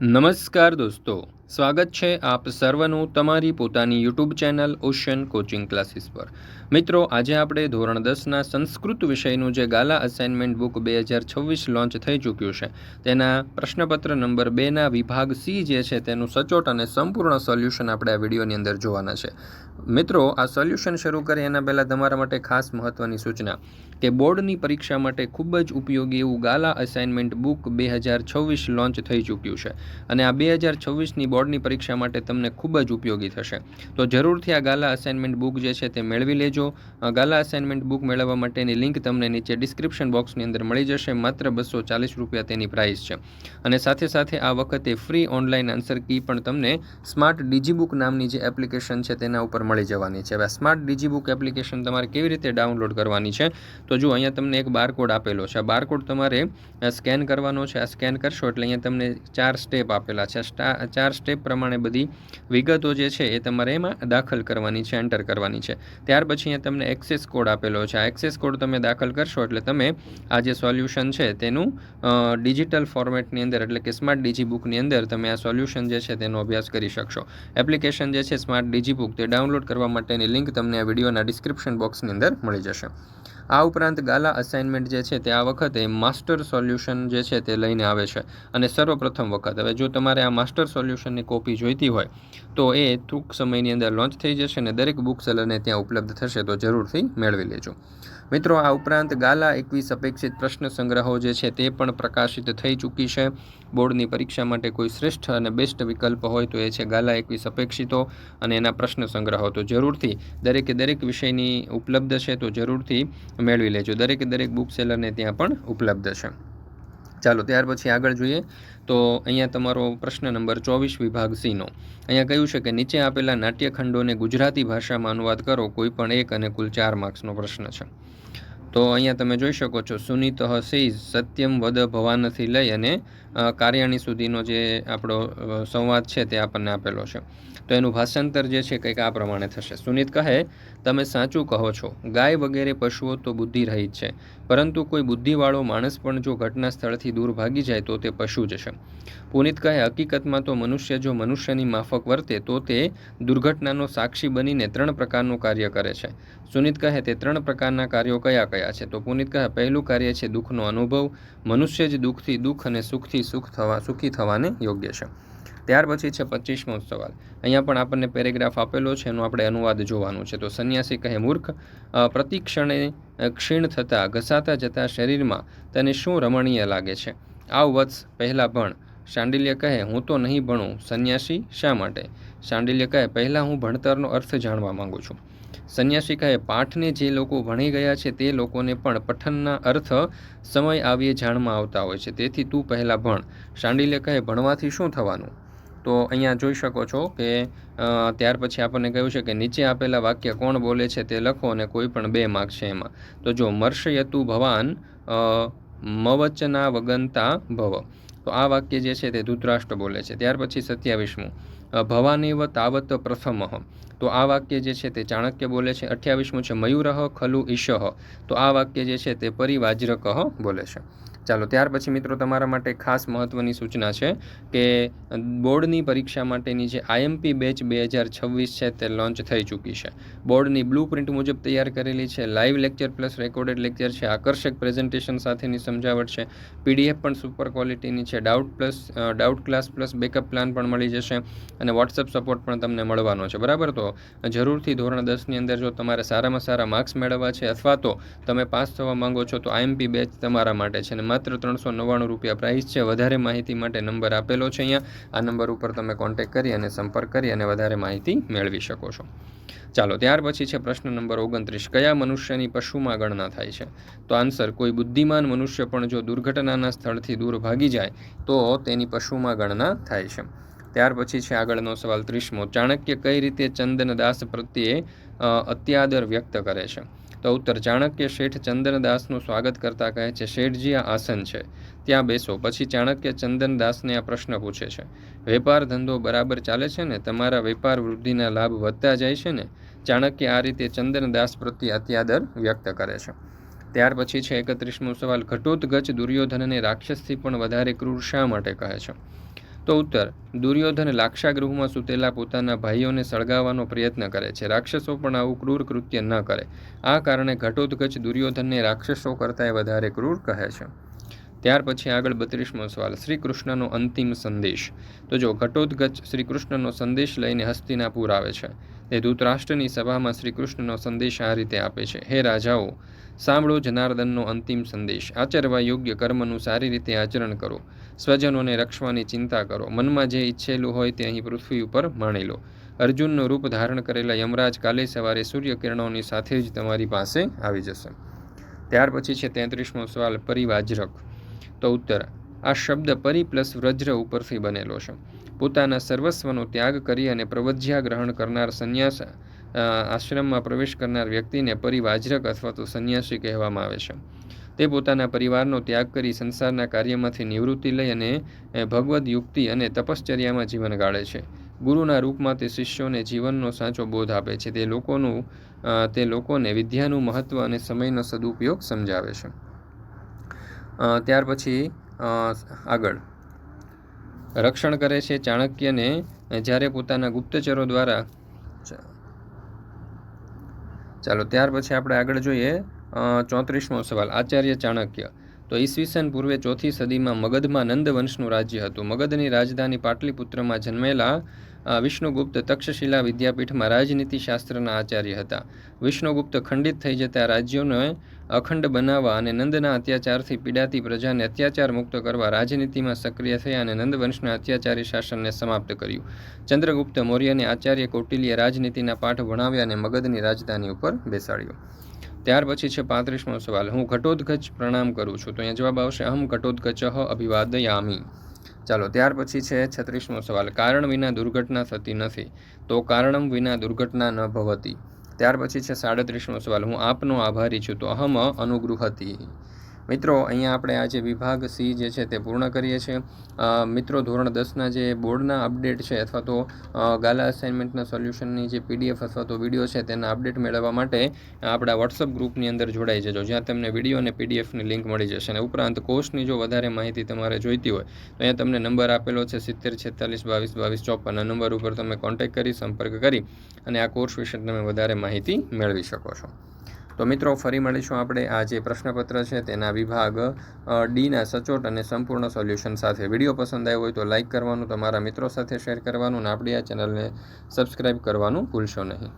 નમસ્કાર દોસ્તો. સ્વાગત છે આપ સર્વનું તમારી પોતાની YouTube channel ocean coaching classes પર. મિત્રો, આજે આપણે ધોરણ દસના સંસ્કૃત વિષયનું જે ગાલા અસાઇનમેન્ટ બુક બે હજાર છવ્વીસ લોન્ચ થઈ ચૂક્યું છે, તેના પ્રશ્નપત્ર નંબર બેના વિભાગ સી જે છે, તેનું સચોટ અને સંપૂર્ણ સોલ્યુશન આપણે આ વિડીયોની અંદર જોવાના છે. મિત્રો, આ સોલ્યુશન શરૂ કરીએ એના પહેલાં તમારા માટે ખાસ મહત્ત્વની સૂચના કે બોર્ડની પરીક્ષા માટે ખૂબ જ ઉપયોગી એવું ગાલા અસાઇનમેન્ટ બુક બે હજાર છવ્વીસ લોન્ચ થઈ ચૂક્યું છે. અને આ બે હજાર છવ્વીસની બોર્ડની પરીક્ષા માટે તમને ખૂબ જ ઉપયોગી થશે. તો જરૂરથી આ ગાલા અસાઇનમેન્ટ બુક જે છે તે મેળવી લેજો. ગાલા અસાઇનમેન્ટ બુક મેળવવા માટેની લિંક તમને નીચે ડિસ્ક્રિપ્શન બોક્સની અંદર મળી જશે. માત્ર બસો ચાલીસ રૂપિયા તેની પ્રાઇસ છે. અને સાથે સાથે આ વખતે ફ્રી ઓનલાઈન આન્સર કી પણ તમને સ્માર્ટ ડીજીબુક નામની જે એપ્લિકેશન છે તેના ઉપર મળી જવાની છે. હવે સ્માર્ટ ડીજીબુક એપ્લિકેશન તમારે કેવી રીતે ડાઉનલોડ કરવાની છે? તો જો અહીંયા તમને એક બારકોડ આપેલો છે. આ બારકોડ તમારે સ્કેન કરવાનો છે. આ સ્કેન કરશો એટલે અહીંયા તમને ચાર સ્ટેપ આપેલા છે. ચાર સ્ટેપ પ્રમાણે બધી વિગતો જે છે એ તમારે એમાં દાખલ કરવાની છે એન્ટર કરવાની છે. ત્યાર પછી અહીંયા તમને એક્સેસ કોડ આપેલો છે. આ એક્સેસ કોડ તમે દાખલ કરશો એટલે તમે આ જે સોલ્યુશન છે તેનું ડિજિટલ ફોર્મેટની અંદર એટલે કે સ્માર્ટ ડીજી બુકની અંદર તમે આ સોલ્યુશન જે છે તેનો અભ્યાસ કરી શકશો. એપ્લિકેશન જે છે સ્માર્ટ ડીજી બુક તે ડાઉનલોડ કરવા માટેની લિંક તમને આ વિડીયોના ડિસ્ક્રિપ્શન બોક્સની અંદર મળી જશે. આ ઉપરાંત ગાલા અસાઇનમેન્ટ જે છે તે આ વખતે માસ્ટર સોલ્યુશન જે છે તે લઈને આવે છે. અને સર્વપ્રથમ વખત. હવે જો તમારે આ માસ્ટર સોલ્યુશનની કોપી જોઈતી હોય, તો એ ટૂંક સમયની અંદર લોન્ચ થઈ જશે અને દરેક બુક સેલરને ત્યાં ઉપલબ્ધ થશે, તો જરૂરથી મેળવી લેજો. મિત્રો, આ ઉપરાંત ગાલા એકવીસ અપેક્ષિત પ્રશ્ન સંગ્રહો જે છે તે પણ પ્રકાશિત થઈ ચૂકી છે. બોર્ડની પરીક્ષા માટે કોઈ શ્રેષ્ઠ અને બેસ્ટ વિકલ્પ હોય તો એ છે ગાલા એકવીસ અપેક્ષિતો અને એના પ્રશ્ન સંગ્રહો તો જરૂરથી દરેકે દરેક વિષયની ઉપલબ્ધ છે તો જરૂરથી મેળવી લેજો. દરેકે દરેક બુક સેલરને ત્યાં પણ ઉપલબ્ધ છે. ચાલો, ત્યાર પછી આગળ જોઈએ. તો અહીંયા તમારો પ્રશ્ન નંબર ચોવીસ વિભાગ સીનો. અહીંયા કહ્યું છે કે નીચે આપેલા નાટ્યખંડોને ગુજરાતી ભાષામાં અનુવાદ કરો, કોઈ પણ એક અને કુલ ચાર માર્ક્સનો પ્રશ્ન છે. તો અહીંયા તમે જોઈ શકો છો, સુનિત હસી સત્યમ વદ ભવાનથી લઈ અને કાર્યાણી સુધીનો જે આપણો સંવાદ છે તે આપણને આપેલો છે. તો એનું ભાષાંતર જે છે કંઈક આ પ્રમાણે થશે. સુનિત કહે, તમે સાચું કહો છો. ગાય વગેરે પશુઓ તો બુદ્ધિ રહિત છે. પરંતુ કોઈ બુદ્ધિવાળો માણસ પણ જો ઘટના સ્થળથી દૂર ભાગી જાય તો તે પશુ જ છે. પુનિત કહે, હકીકતમાં તો મનુષ્ય જો મનુષ્યની માફક વર્તે તો તે દુર્ઘટનાનો સાક્ષી બનીને ત્રણ પ્રકારનું કાર્ય કરે છે. સુનિત કહે, તે ત્રણ પ્રકારના કાર્યો કયા કયા છે. તો પુનિત કહે, પહેલું કાર્ય છે દુઃખનો અનુભવ. મનુષ્ય જ દુઃખથી દુઃખ અને સુખથી સુખ થવા, સુખી થવાને યોગ્ય છે. ત્યાર પછી છે પચીસમો સવાલ. અહીંયા પણ આપણને પેરેગ્રાફ આપેલો છે, એનો આપણે અનુવાદ જોવાનું છે. તો સંન્યાસી કહે, મૂર્ખ પ્રતિક્ષણે ક્ષીણ થતાં, ઘસાતા જતા શરીરમાં તને શું રમણીય લાગે છે? આવ વત્સ પહેલાં ભણ. શાંડિલ્ય કહે, હું તો નહીં ભણું. સંન્યાસી શા માટે? શાંડિલ્ય કહે, પહેલાં હું ભણતરનો અર્થ જાણવા માગું છું. સંન્યાસી કહે પાઠને જે લોકો ભણી ગયા છે તે લોકોને પણ પઠનના અર્થ સમય આવીએ જાણમાં આવતા હોય છે. તેથી તું પહેલાં ભણ. શાંડિલ્ય કહે ભણવાથી શું થવાનું? તો અહીંયા જોઈ શકો છો કે ત્યાર પછી આપણને કહ્યું છે કે નીચે આપેલા વાક્ય કોણ બોલે છે તે લખો અને કોઈ પણ બે માર્ક છે એમાં. તો જો મર્ષયતુ ભવાન મવચના વગનતા ભવ. તો આ વાક્ય જે છે તે ધૂતરાષ્ટ્ર બોલે છે. ત્યાર પછી સત્યાવીસમું. ભવાનેવ તાવત પ્રથમ. તો આ વાક્ય જે છે તે ચાણક્ય બોલે છે. અઠ્યાવીસમું છે મયુરહ ખલુ ઈશહ તો આ વાક્ય જે છે તે પરિવાજ્રકહ બોલે છે. ચાલો, ત્યાર પછી મિત્રો તમારા માટે ખાસ મહત્ત્વની સૂચના છે કે બોર્ડની પરીક્ષા માટેની જે આઈએમપી બેચ બે હજાર છવ્વીસ છે તે લોન્ચ થઈ ચૂકી છે. બોર્ડની બ્લુ પ્રિન્ટ મુજબ તૈયાર કરેલી છે. Live lecture plus recorded lecture છે. આકર્ષક પ્રેઝન્ટેશન સાથેની સમજાવટ છે. પીડીએફ પણ સુપર ક્વોલિટીની છે. Doubt plus doubt class plus backup plan પણ મળી જશે. અને વોટ્સઅપ સપોર્ટ પણ તમને મળવાનો છે. બરાબર? તો જરૂરથી ધોરણ દસની અંદર જો તમારે સારામાં સારા માર્ક્સ મેળવવા છે અથવા તો તમે પાસ થવા માંગો છો, તો આઈએમપી બેચ તમારા માટે છે. અને માત્ર ત્રણસો નવ્વાણું રૂપિયા પ્રાઇસ છે. વધારે માહિતી માટે નંબર આપેલો છે અહીંયા. આ નંબર ઉપર તમે કોન્ટેક કરી અને સંપર્ક કરી અને વધારે માહિતી મેળવી શકો છો. ચાલો, ત્યાર પછી છે પ્રશ્ન નંબર ઓગણત્રીસ. કયા મનુષ્યની પશુમાં ગણના થાય છે? તો આન્સર કોઈ બુદ્ધિમાન મનુષ્ય પણ જો દુર્ઘટનાના સ્થળથી દૂર ભાગી જાય, તો તેની પશુમાં ગણના થાય છે. ત્યાર પછી છે આગળનો સવાલ ત્રીસમો. ચાણક્ય કઈ રીતે ચંદનદાસ પ્રત્યે અત્યાદર વ્યક્ત કરે છે? તો ઉત્તર, ચાણક્ય શેઠ ચંદનદાસનું સ્વાગત કરતા કહે છે, શેઠજી, આ આસન છે. ત્યાં બેસો. પછી ચાણક્ય ચંદનદાસને આ પ્રશ્ન પૂછે છે, વેપાર ધંધો બરાબર ચાલે છે ને? તમારા વેપાર વૃદ્ધિના લાભ વધતા જાય છે ને? ચાણક્ય આ રીતે ચંદનદાસ પ્રત્યે અત્યાદર વ્યક્ત કરે છે. ત્યાર પછી છે એકત્રીસમો સવાલ, ઘટોત્ગચ દુર્યોધનને રાક્ષસથી પણ વધારે ક્રૂર શા માટે? કહે છે. તો ઉત્તર, દુર્યોધન લાક્ષાગૃહમાં સૂતેલા પોતાના ભાઈઓને સળગાવવાનો પ્રયત્ન કરે છે. રાક્ષસો પણ આવું ક્રૂર કૃત્ય ન કરે. આ કારણે ઘટોત્કચ દુર્યોધનને રાક્ષસો કરતાંય વધારે ક્રૂર કહે છે. ત્યાર પછી આગળ બત્રીસમો સવાલ શ્રી કૃષ્ણનો અંતિમ સંદેશ. તો જો ઘટોત્કચ શ્રી કૃષ્ણનો સંદેશ લઈને હસ્તિનાપુર આવે છે તે ધૃતરાષ્ટ્રની સભામાં શ્રી કૃષ્ણનો સંદેશ આ રીતે આપે છે, હે રાજાઓ, સાંભળો જનાર્દનનો અંતિમ સંદેશ. આચરવા યોગ્ય કર્મનું સારી રીતે આચરણ કરો. સ્વજનોને રક્ષવાની ચિંતા કરો. મનમાં જે ઈચ્છેલું હોય તે અહીં પૃથ્વી ઉપર માણી લો. અર્જુનનું રૂપ ધારણ કરેલા યમરાજ કાલે સવારે સૂર્યકિરણોની સાથે જ તમારી પાસે આવી જશે. ત્યાર પછી છે તેત્રીસમો સવાલ, પરિવાજરક. તો ઉત્તર આ શબ્દ પરી પ્લસ વ્રજ્ર ઉપરથી બનેલો છે. પોતાના સર્વસ્વનો ત્યાગ કરી અને પ્રવજ્યા ગ્રહણ કરનાર સંન્યાસ આશ્રમમાં પ્રવેશ કરનાર વ્યક્તિને પરિવાજરક અથવા તો સંન્યાસી કહેવામાં આવે છે. તે પોતાના પરિવારનો ત્યાગ કરી સંસારના કાર્યમાંથી નિવૃત્તિ લઈ અને ભગવદ યુક્તિ અને તપશ્ચર્યામાં જીવન ગાળે છે. ગુરુના રૂપમાં તે શિષ્યોને જીવનનો સાચો બોધ આપે છે. તે લોકોનું તે લોકોને વિદ્યાનું મહત્ત્વ અને સમયનો સદુપયોગ સમજાવે છે. ત્યાર પછી આગળ. રક્ષણ કરે છે ચાણક્યને જ્યારે પોતાના ગુપ્તચરો દ્વારા. ચાલો, ત્યાર પછી આપણે આગળ જોઈએ ચોત્રીસમો સવાલ. આચાર્ય ચાણક્ય. તો ઈસવીસન પૂર્વે ચોથી સદીમાં મગધમાં નંદવંશનું રાજ્ય હતું. મગધની રાજધાની પાટલીપુત્રમાં જન્મેલા વિષ્ણુગુપ્ત તક્ષશિલા વિદ્યાપીઠમાં રાજનીતિ શાસ્ત્રના આચાર્ય હતા. વિષ્ણુગુપ્ત ખંડિત થઈ જતા રાજ્યોને અખંડ બનાવવા અને નંદના અત્યાચારથી પીડાતી પ્રજાને અત્યાચાર મુક્ત કરવા રાજનીતિમાં સક્રિય થયા અને નંદવંશના અત્યાચારી શાસનને સમાપ્ત કર્યું. ચંદ્રગુપ્ત મૌર્યને આચાર્ય કૌટિલ્ય રાજનીતિના પાઠ ભણાવ્યા અને મગધની રાજધાની ઉપર બેસાડ્યો. ત્યાર પછી છે પાંત્રીસમો સવાલ. હું ઘટોદગજ પ્રણામ કરું છું. તો અહીંયા જવાબ આવશે, અહમ ઘટોદગચ અભિવાદયામી. ચાલો, ત્યાર પછી છે છત્રીસમો સવાલ. કારણ વિના દુર્ઘટના થતી નથી, તો કારણમ વિના દુર્ઘટના ન ભવતી. ત્યાર પછી છે સાડત્રીસમો સવાલ. હું આપનો આભારી છું. તો અહમ અનુગૃહતી. મિત્રો, અહીંયા આપણે આજે વિભાગ સી જે છે તે પૂર્ણ કરીએ છીએ. મિત્રો, ધોરણ દસના જે બોર્ડના અપડેટ છે અથવા તો ગાલા અસાઇનમેન્ટના સોલ્યુશનની જે પીડીએફ અથવા તો વીડિયો છે તેના અપડેટ મેળવવા માટે આપણા વોટ્સઅપ ગ્રુપની અંદર જોડાઈ જજો, જ્યાં તમને વીડિયો અને પીડીએફની લિંક મળી જશે. અને ઉપરાંત કોર્સની જો વધારે માહિતી તમારે જોઈતી હોય, તો અહીંયા તમને નંબર આપેલો છે સિત્તેર છેતાલીસ બાવીસ બાવીસ ચોપન. આ નંબર ઉપર તમે કોન્ટેક્ટ કરી, સંપર્ક કરી અને આ કોર્સ વિશે તમે વધારે માહિતી મેળવી શકો છો. તો મિત્રો, ફરી મળીશું આપણે. આ જે પ્રશ્નપત્ર છે, તેના વિભાગ ડીના સચોટ અને સંપૂર્ણ સોલ્યુશન સાથે. વીડિયો પસંદ આવ્યો હોય તો લાઇક કરવાનું, તમારા મિત્રો સાથે શેર કરવાનું અને આપણી આ ચેનલને સબસ્ક્રાઈબ કરવાનું ભૂલશો નહીં.